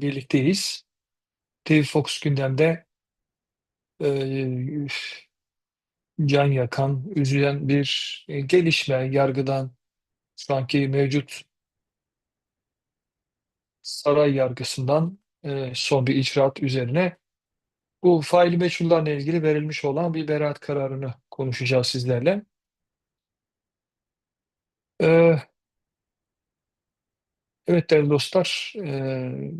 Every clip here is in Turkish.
yeniden birlikteyiz. TV Fox gündemde eee, can yakan, üzülen bir e, gelişme yargıdan şu anki mevcut saray yargısından eee, son bir icraat üzerine bu faili meçhullarla ilgili verilmiş olan bir beraat kararını konuşacağız sizlerle. Eee, evet değerli dostlar, eee,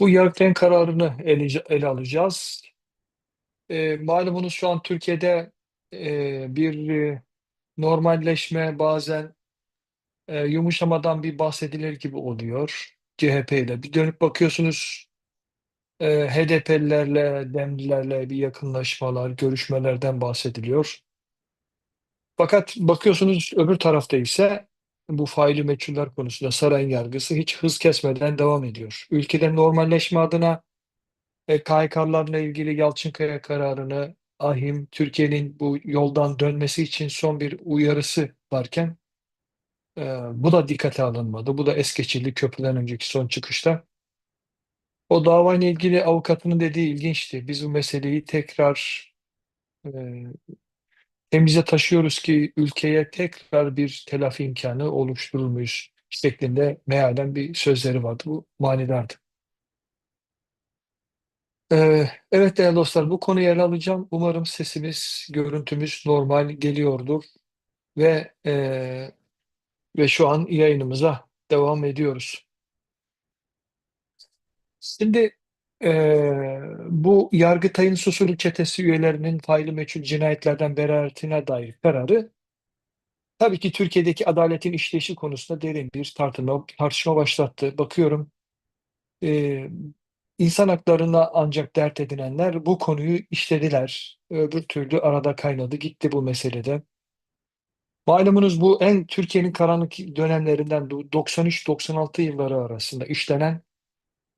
bu Yargıtay'ın kararını ele, ele alacağız. Eee, malumunuz şu an Türkiye'de eee, bir e, normalleşme bazen e, yumuşamadan bir bahsedilir gibi oluyor CHP ile. Bir dönüp bakıyorsunuz e, HDP'lilerle, Demlilerle bir yakınlaşmalar, görüşmelerden bahsediliyor. Fakat bakıyorsunuz öbür tarafta ise bu faili meçhuller konusunda sarayın yargısı hiç hız kesmeden devam ediyor. Ülkede normalleşme adına e, KHK'larla ilgili Yalçınkaya kararını, AHİM, Türkiye'nin bu yoldan dönmesi için son bir uyarısı varken e, bu da dikkate alınmadı. Bu da es geçildi köprüden önceki son çıkışta. O davayla ilgili avukatının dediği ilginçti. Biz bu meseleyi tekrar e, temize taşıyoruz ki ülkeye tekrar bir telafi imkanı oluşturulmuş şeklinde mealen bir sözleri vardı. Bu manidardı. Ee, evet değerli dostlar bu konuyu ele alacağım. Umarım sesimiz, görüntümüz normal geliyordur ve e, ve şu an yayınımıza devam ediyoruz. Şimdi e, bu Yargıtay'ın Susurluk Çetesi üyelerinin faili meçhul cinayetlerden beraatine dair kararı tabii ki Türkiye'deki adaletin işleyişi konusunda derin bir tartışma, tartışma başlattı. Bakıyorum e, insan haklarına ancak dert edinenler bu konuyu işlediler. Öbür türlü arada kaynadı gitti bu meselede. Malumunuz bu en Türkiye'nin karanlık dönemlerinden 93-96 yılları arasında işlenen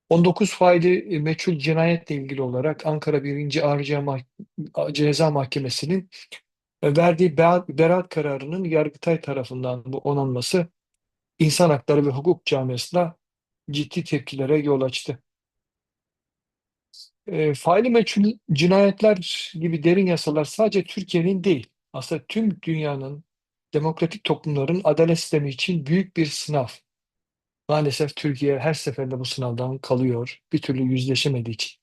19 faili e, meçhul cinayetle ilgili olarak Ankara 1. Ağır Ceza Mahkemesi'nin e, verdiği beraat, kararının Yargıtay tarafından bu onanması insan hakları ve hukuk camiasında ciddi tepkilere yol açtı. E, faili meçhul cinayetler gibi derin yasalar sadece Türkiye'nin değil, aslında tüm dünyanın demokratik toplumların adalet sistemi için büyük bir sınav. Maalesef Türkiye her seferinde bu sınavdan kalıyor, bir türlü yüzleşemediği için.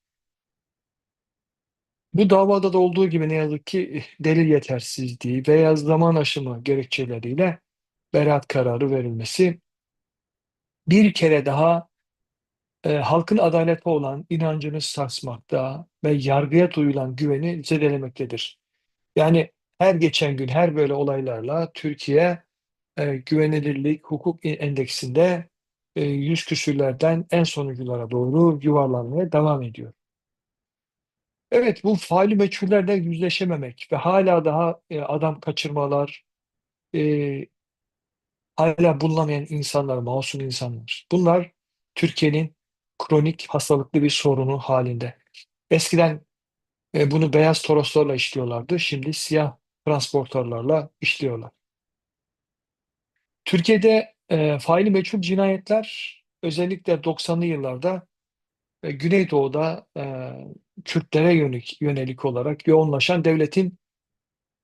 Bu davada da olduğu gibi ne yazık ki eh, delil yetersizliği veya zaman aşımı gerekçeleriyle beraat kararı verilmesi bir kere daha e, halkın adalete olan inancını sarsmakta ve yargıya duyulan güveni zedelemektedir. Yani her geçen gün her böyle olaylarla Türkiye e, güvenilirlik hukuk endeksinde yüz küsürlerden en sonunculara doğru yuvarlanmaya devam ediyor. Evet, bu faili meçhullerle yüzleşememek ve hala daha e, adam kaçırmalar, e, hala bulunamayan insanlar, masum insanlar. Bunlar Türkiye'nin kronik hastalıklı bir sorunu halinde. Eskiden e, bunu beyaz toroslarla işliyorlardı, şimdi siyah transportörlerle işliyorlar. Türkiye'de e, faili meçhul cinayetler özellikle 90'lı yıllarda e, Güneydoğu'da e, Kürtlere yönelik, yönelik olarak yoğunlaşan devletin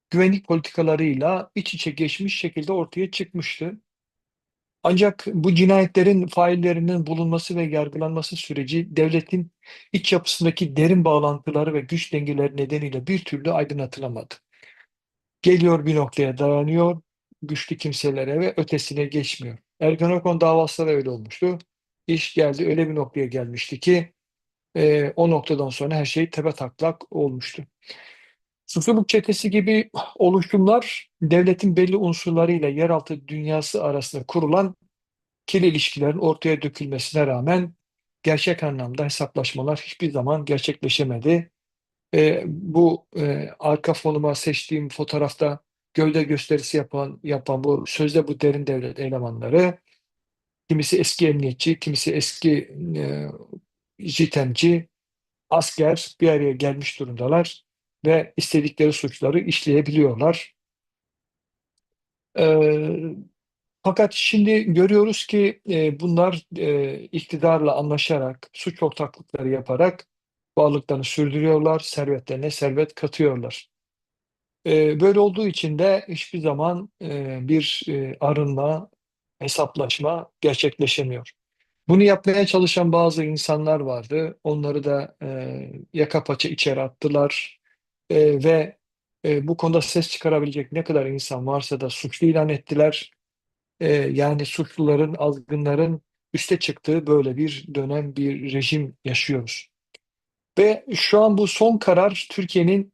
güvenlik politikalarıyla iç içe geçmiş şekilde ortaya çıkmıştı. Ancak bu cinayetlerin faillerinin bulunması ve yargılanması süreci devletin iç yapısındaki derin bağlantıları ve güç dengeleri nedeniyle bir türlü aydınlatılamadı. Geliyor bir noktaya dayanıyor, güçlü kimselere ve ötesine geçmiyor. Ergenekon davası da öyle olmuştu. İş geldi öyle bir noktaya gelmişti ki e, o noktadan sonra her şey tepe taklak olmuştu. Susurluk çetesi gibi oluşumlar devletin belli unsurlarıyla yeraltı dünyası arasında kurulan kirli ilişkilerin ortaya dökülmesine rağmen gerçek anlamda hesaplaşmalar hiçbir zaman gerçekleşemedi. E, bu e, arka fonuma seçtiğim fotoğrafta gövde gösterisi yapan yapan bu sözde bu derin devlet elemanları kimisi eski emniyetçi, kimisi eski e, JITEM'ci, asker bir araya gelmiş durumdalar ve istedikleri suçları işleyebiliyorlar. Ee, Fakat şimdi görüyoruz ki e, bunlar e, iktidarla anlaşarak, suç ortaklıkları yaparak varlıklarını sürdürüyorlar, servetlerine servet katıyorlar. E, böyle olduğu için de hiçbir zaman e, bir e, arınma, hesaplaşma gerçekleşemiyor. Bunu yapmaya çalışan bazı insanlar vardı. Onları da e, yaka paça içeri attılar E, ve bu konuda ses çıkarabilecek ne kadar insan varsa da suçlu ilan ettiler. Yani suçluların, azgınların üste çıktığı böyle bir dönem, bir rejim yaşıyoruz. Ve şu an bu son karar Türkiye'nin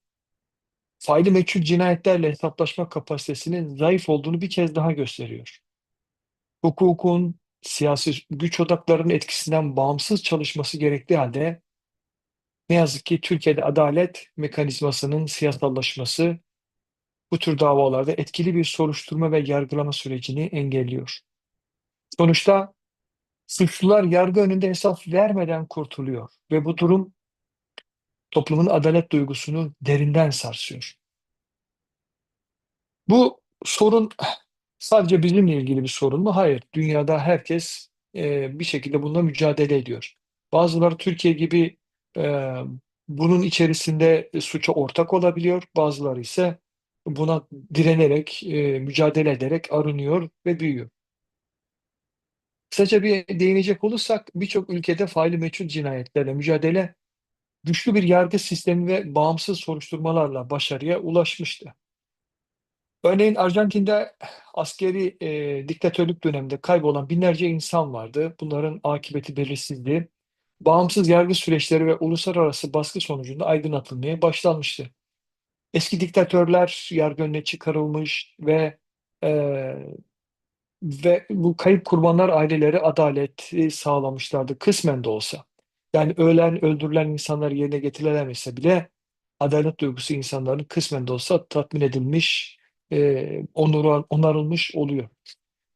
faili meçhul cinayetlerle hesaplaşma kapasitesinin zayıf olduğunu bir kez daha gösteriyor. Hukukun, siyasi güç odaklarının etkisinden bağımsız çalışması gerektiği halde ne yazık ki Türkiye'de adalet mekanizmasının siyasallaşması bu tür davalarda etkili bir soruşturma ve yargılama sürecini engelliyor. Sonuçta suçlular yargı önünde hesap vermeden kurtuluyor ve bu durum toplumun adalet duygusunu derinden sarsıyor. Bu sorun sadece bizimle ilgili bir sorun mu? Hayır. Dünyada herkes e, bir şekilde bununla mücadele ediyor. Bazıları Türkiye gibi e, bunun içerisinde suça ortak olabiliyor. Bazıları ise buna direnerek, e, mücadele ederek arınıyor ve büyüyor. Kısaca bir değinecek olursak birçok ülkede faili meçhul cinayetlerle mücadele güçlü bir yargı sistemi ve bağımsız soruşturmalarla başarıya ulaşmıştı. Örneğin Arjantin'de askeri e, diktatörlük döneminde kaybolan binlerce insan vardı. Bunların akıbeti belirsizdi. Bağımsız yargı süreçleri ve uluslararası baskı sonucunda aydınlatılmaya başlanmıştı. Eski diktatörler yargı önüne çıkarılmış ve e, ve bu kayıp kurbanlar aileleri adaleti sağlamışlardı kısmen de olsa. Yani ölen, öldürülen insanlar yerine getirilemese bile adalet duygusu insanların kısmen de olsa tatmin edilmiş, e, onur, onarılmış oluyor.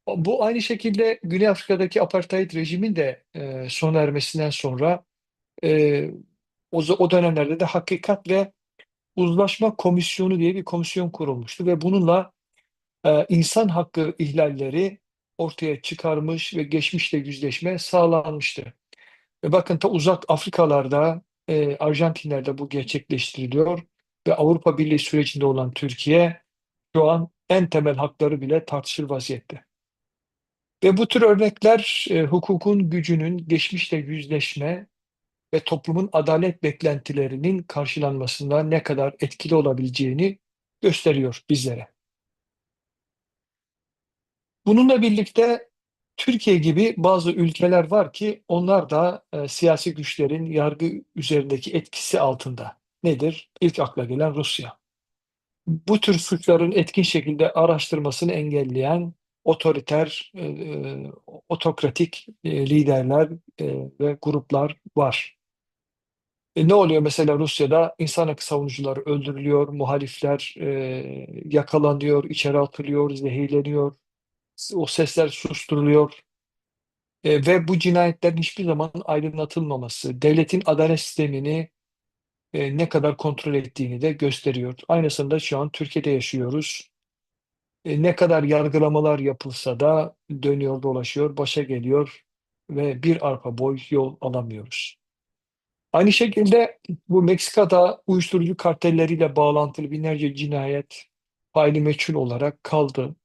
Bu aynı şekilde Güney Afrika'daki apartheid rejimin de e, sona ermesinden sonra e, o, o dönemlerde de Hakikat ve Uzlaşma Komisyonu diye bir komisyon kurulmuştu ve bununla e, insan hakkı ihlalleri ortaya çıkarmış ve geçmişle yüzleşme sağlanmıştı. Ve bakın ta uzak Afrikalarda, e, Arjantinler'de bu gerçekleştiriliyor ve Avrupa Birliği sürecinde olan Türkiye şu an en temel hakları bile tartışır vaziyette. Ve bu tür örnekler e, hukukun gücünün geçmişle yüzleşme ve toplumun adalet beklentilerinin karşılanmasında ne kadar etkili olabileceğini gösteriyor bizlere. Bununla birlikte Türkiye gibi bazı ülkeler var ki onlar da e, siyasi güçlerin yargı üzerindeki etkisi altında. Nedir? İlk akla gelen Rusya. Bu tür suçların etkin şekilde araştırmasını engelleyen otoriter, e, e, otokratik e, liderler e, ve gruplar var. E, ne oluyor mesela Rusya'da? İnsan hakkı savunucuları öldürülüyor, muhalifler e, yakalanıyor, içeri atılıyor, zehirleniyor, o sesler susturuluyor. E, ve bu cinayetlerin hiçbir zaman aydınlatılmaması, devletin adalet sistemini e, ne kadar kontrol ettiğini de gösteriyor. Aynısını da şu an Türkiye'de yaşıyoruz. E, ne kadar yargılamalar yapılsa da dönüyor dolaşıyor, başa geliyor ve bir arpa boy yol alamıyoruz. Aynı şekilde bu Meksika'da uyuşturucu kartelleriyle bağlantılı binlerce cinayet faili meçhul olarak kaldı.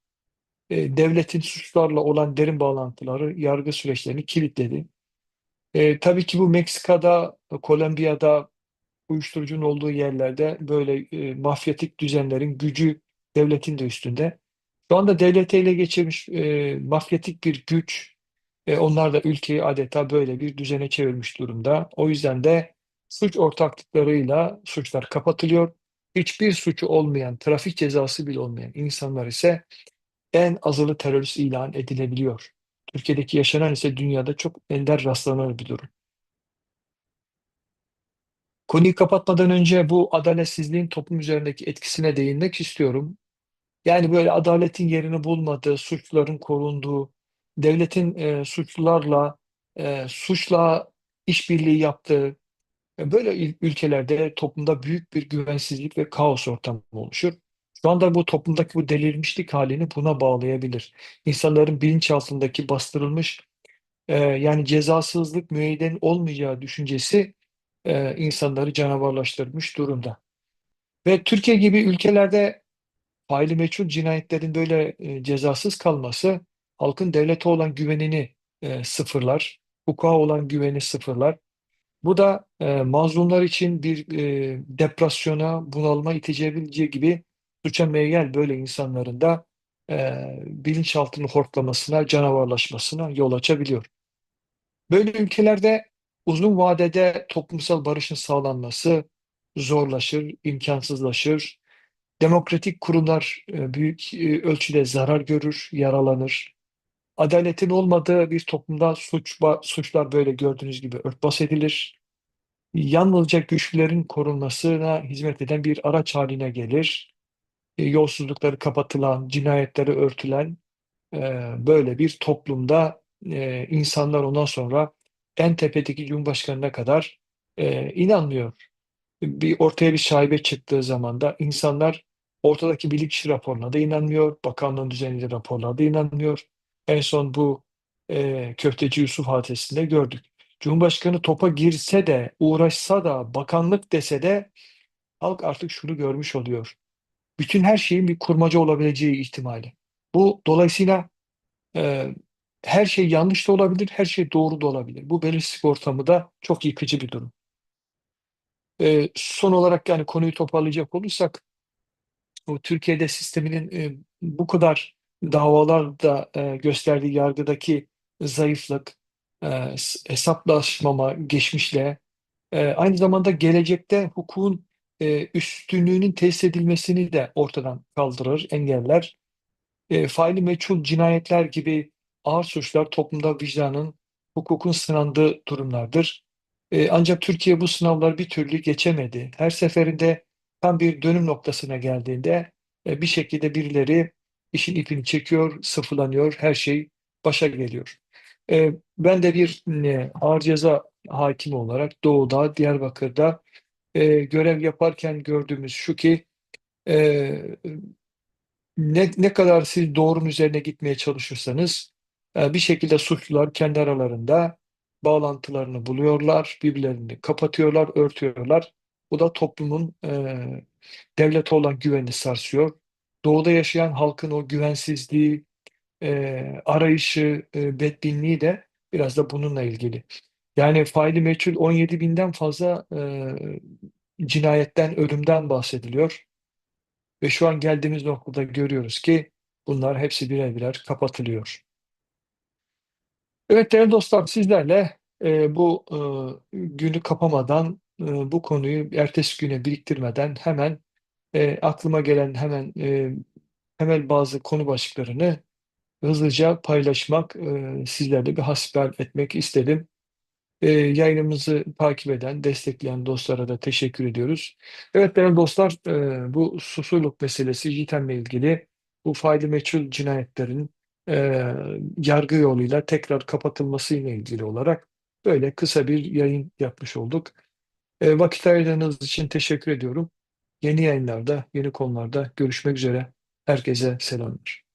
E, devletin suçlarla olan derin bağlantıları yargı süreçlerini kilitledi. E, tabii ki bu Meksika'da, Kolombiya'da uyuşturucunun olduğu yerlerde böyle e, mafyatik düzenlerin gücü devletin de üstünde. Şu anda devleti ele geçirmiş e, mafyatik bir güç, e, onlar da ülkeyi adeta böyle bir düzene çevirmiş durumda. O yüzden de suç ortaklıklarıyla suçlar kapatılıyor. Hiçbir suçu olmayan, trafik cezası bile olmayan insanlar ise en azılı terörist ilan edilebiliyor. Türkiye'deki yaşanan ise dünyada çok ender rastlanan bir durum. Konuyu kapatmadan önce bu adaletsizliğin toplum üzerindeki etkisine değinmek istiyorum. Yani böyle adaletin yerini bulmadığı, suçluların korunduğu, devletin e, suçlularla, e, suçla işbirliği yaptığı, e, böyle ül- ülkelerde toplumda büyük bir güvensizlik ve kaos ortamı oluşur. Şu anda bu toplumdaki bu delirmişlik halini buna bağlayabilir. İnsanların bilinçaltındaki bastırılmış e, yani cezasızlık müeyyen olmayacağı düşüncesi e, insanları canavarlaştırmış durumda. Ve Türkiye gibi ülkelerde faili meçhul cinayetlerin böyle e, cezasız kalması halkın devlete olan güvenini e, sıfırlar, hukuka olan güveni sıfırlar. Bu da e, mazlumlar için bir e, depresyona, bunalıma itebileceği gibi suça meyyal böyle insanların da e, bilinçaltının hortlamasına, canavarlaşmasına yol açabiliyor. Böyle ülkelerde uzun vadede toplumsal barışın sağlanması zorlaşır, imkansızlaşır. Demokratik kurumlar e, büyük e, ölçüde zarar görür, yaralanır. Adaletin olmadığı bir toplumda suç, suçlar böyle gördüğünüz gibi örtbas edilir. Yalnızca güçlülerin korunmasına hizmet eden bir araç haline gelir. E, yolsuzlukları kapatılan, cinayetleri örtülen e, böyle bir toplumda e, insanlar ondan sonra en tepedeki Cumhurbaşkanı'na kadar inanmıyor. Bir ortaya bir şaibe çıktığı zaman da insanlar ortadaki bilirkişi raporuna da inanmıyor, bakanlığın düzenli raporlarına da inanmıyor. En son bu e, Köfteci Yusuf hadisesinde gördük. Cumhurbaşkanı topa girse de, uğraşsa da, bakanlık dese de halk artık şunu görmüş oluyor. Bütün her şeyin bir kurmaca olabileceği ihtimali. Bu dolayısıyla e, her şey yanlış da olabilir, her şey doğru da olabilir. Bu belirsizlik ortamı da çok yıkıcı bir durum. E, son olarak yani konuyu toparlayacak olursak, bu Türkiye'de sisteminin e, bu kadar davalarda e, gösterdiği yargıdaki zayıflık, e, hesaplaşmama geçmişle, e, aynı zamanda gelecekte hukukun e, üstünlüğünün tesis edilmesini de ortadan kaldırır, engeller. E, faili meçhul cinayetler gibi ağır suçlar toplumda vicdanın, hukukun sınandığı durumlardır. E, ancak Türkiye bu sınavları bir türlü geçemedi. Her seferinde tam bir dönüm noktasına geldiğinde e, bir şekilde birileri işin ipini çekiyor, sıfırlanıyor, her şey başa geliyor. E, ben de bir e, ağır ceza hakimi olarak Doğu'da, Diyarbakır'da e, görev yaparken gördüğümüz şu ki e, ne, ne kadar siz doğrunun üzerine gitmeye çalışırsanız e, bir şekilde suçlular kendi aralarında bağlantılarını buluyorlar, birbirlerini kapatıyorlar, örtüyorlar. Bu da toplumun e, devlete olan güveni sarsıyor. Doğuda yaşayan halkın o güvensizliği, e, arayışı, e, bedbinliği de biraz da bununla ilgili. Yani faili meçhul 17 binden fazla e, cinayetten, ölümden bahsediliyor. Ve şu an geldiğimiz noktada görüyoruz ki bunlar hepsi birer birer kapatılıyor. Evet değerli dostlar sizlerle e, bu e, günü kapamadan e, bu konuyu ertesi güne biriktirmeden hemen e, aklıma gelen hemen e, temel bazı konu başlıklarını hızlıca paylaşmak, e, sizlerle bir hasbihal etmek istedim. E, yayınımızı takip eden, destekleyen dostlara da teşekkür ediyoruz. Evet değerli dostlar, e, bu susurluk meselesi JITEM'le ilgili bu faili meçhul cinayetlerin e, yargı yoluyla tekrar kapatılması ile ilgili olarak böyle kısa bir yayın yapmış olduk. E, vakit ayırdığınız için teşekkür ediyorum. Yeni yayınlarda, yeni konularda görüşmek üzere. Herkese selamlar.